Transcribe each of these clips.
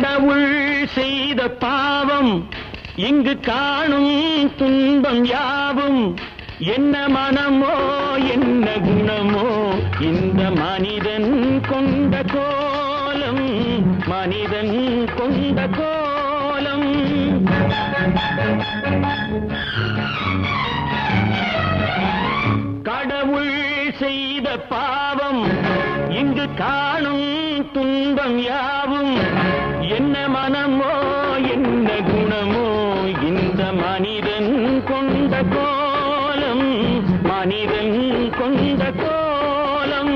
கடவுள் செய்த பாவம். இங்கு காணும் துன்பம் யாவும். என்ன மனமோ என்ன குணமோ இந்த மனிதன் கொண்ட கோலம் மனிதன் கொண்ட கோலம். கடவுள் செய்த பாவம். இங்கு காணும் துன்பம் யாவும். என்ன மனமோ என்ன குணமோ இந்த மனிதன் கொண்ட கோலம் மனிதன் கொண்ட கோலம்.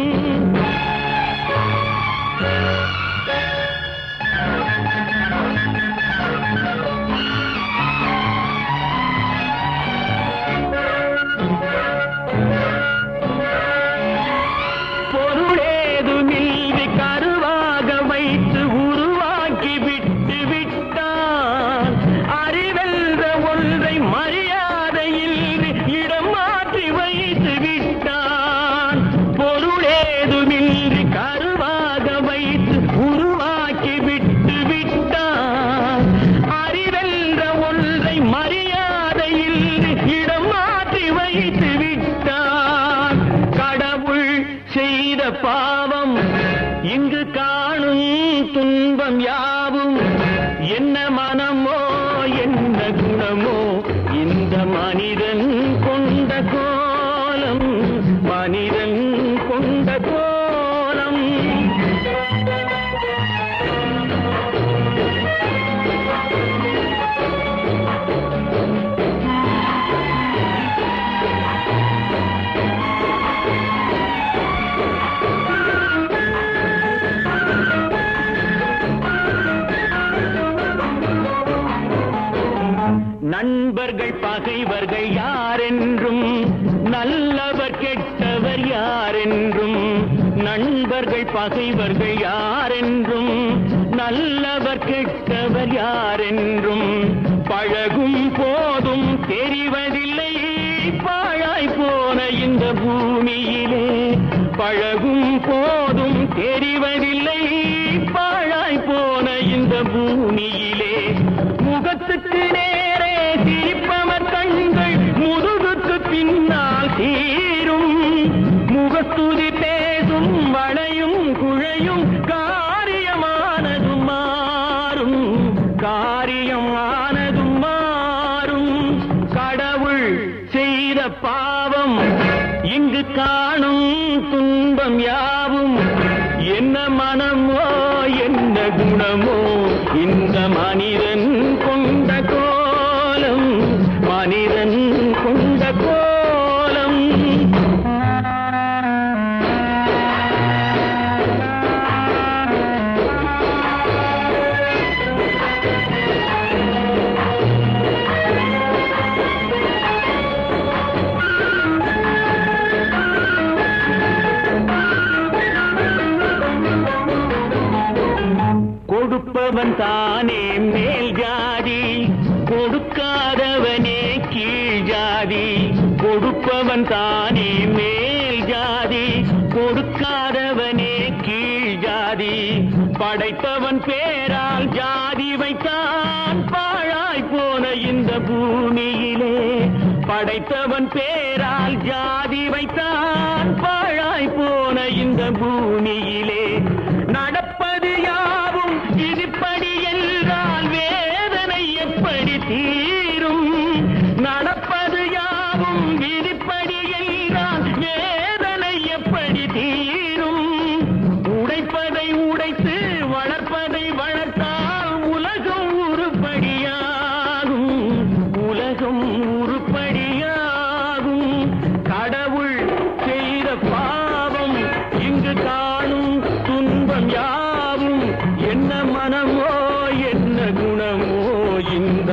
வைத்து விட்டான் கடவுள் செய்த பாவம் இங்கு காணும் துன்பம் யாவும். என்ன மனமோ என்ன குணமோ இந்த மனிதன் கொண்ட கோலம் மனிதன் கொண்ட கோலம். நண்பர்கள் பகைவர்கள் யாரென்றும் நல்லவர் கெட்டவர் யாரென்றும் நண்பர்கள் பகைவர்கள் யாரென்றும் நல்லவர் கெட்டவர் யாரென்றும் பழகும் போதும் தெரிவதில்லை பாழாய் போன இந்த பூமியிலே பழகும் போதும் தெரிவதில்லை. வளையும் காரியமானதும் மாறும். காரியமானதும் மாறும். கடவுள் செய்த பாவம் இங்கு காணும் துன்பம் யாவும். என்ன மனமோ கொடுத்தவன் தானே மேல் ஜாதி. கொடுக்காதவனே கீழ் ஜாதி. கொடுப்பவன் தானே மேல் ஜாதி. கொடுக்காதவனே கீழ் ஜாதி. படைத்தவன் பேரால் ஜாதி வைத்தான். பாழாய் போன இந்த பூமியிலே படைத்தவன் பேரால் ஜாதி வைத்தான். பாழாய் போன இந்த பூமியிலே நட தீரும். நடப்பது யாவும் விதிப்படி என்றால் வேதனை எப்படி தீரும்? உடைப்பதை உடைத்து வளர்ப்பதை வளர்த்தால் உலகம் உருப்படியாகும். உலகம் உருப்படியாகும். கடவுள் செய்த பாவம் இங்கு காணும் துன்பம் யாவும். என்ன மனமோ இந்த